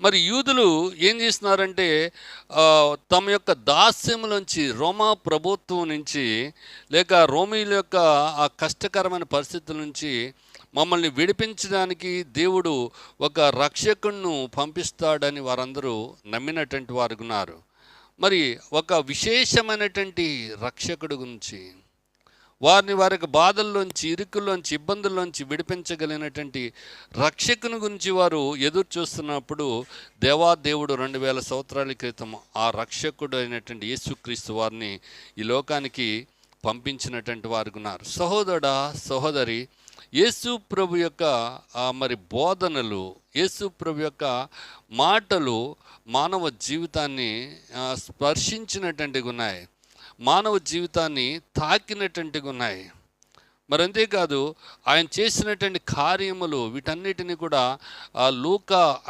మరి యూదులు ఏం చేస్తున్నారంటే తమ యొక్క దాస్యములోంచి రోమా ప్రభుత్వం నుంచి లేక రోమీల యొక్క ఆ కష్టకరమైన పరిస్థితుల నుంచి మమ్మల్ని విడిపించడానికి దేవుడు ఒక రక్షకుణ్ణు పంపిస్తాడని వారందరూ నమ్మినటువంటి వారు ఉన్నారు. మరి ఒక విశేషమైనటువంటి రక్షకుడు గురించి వారిని వారికి బాధల్లోంచి ఇరుకుల్లోంచి ఇబ్బందుల్లోంచి విడిపించగలిగినటువంటి రక్షకుని గురించి వారు ఎదురు చూస్తున్నప్పుడు దేవా దేవుడు రెండు వేల సంవత్సరాల క్రితం ఆ రక్షకుడు అయినటువంటి యేసుక్రీస్తు వారిని ఈ లోకానికి పంపించినటువంటి వారు ఉన్నారు. సహోదరుడా సహోదరి యేసు ప్రభు యొక్క మరి బోధనలు యేసు ప్రభు యొక్క మాటలు మానవ జీవితాన్ని స్పర్శించినటువంటి స్పర్శించినటువంటివి ఉన్నాయి. మానవ జీవితాన్ని తాకినటువంటివి ఉన్నాయి. మరి అంతేకాదు ఆయన చేసినటువంటి కార్యములు వీటన్నిటిని కూడా లూక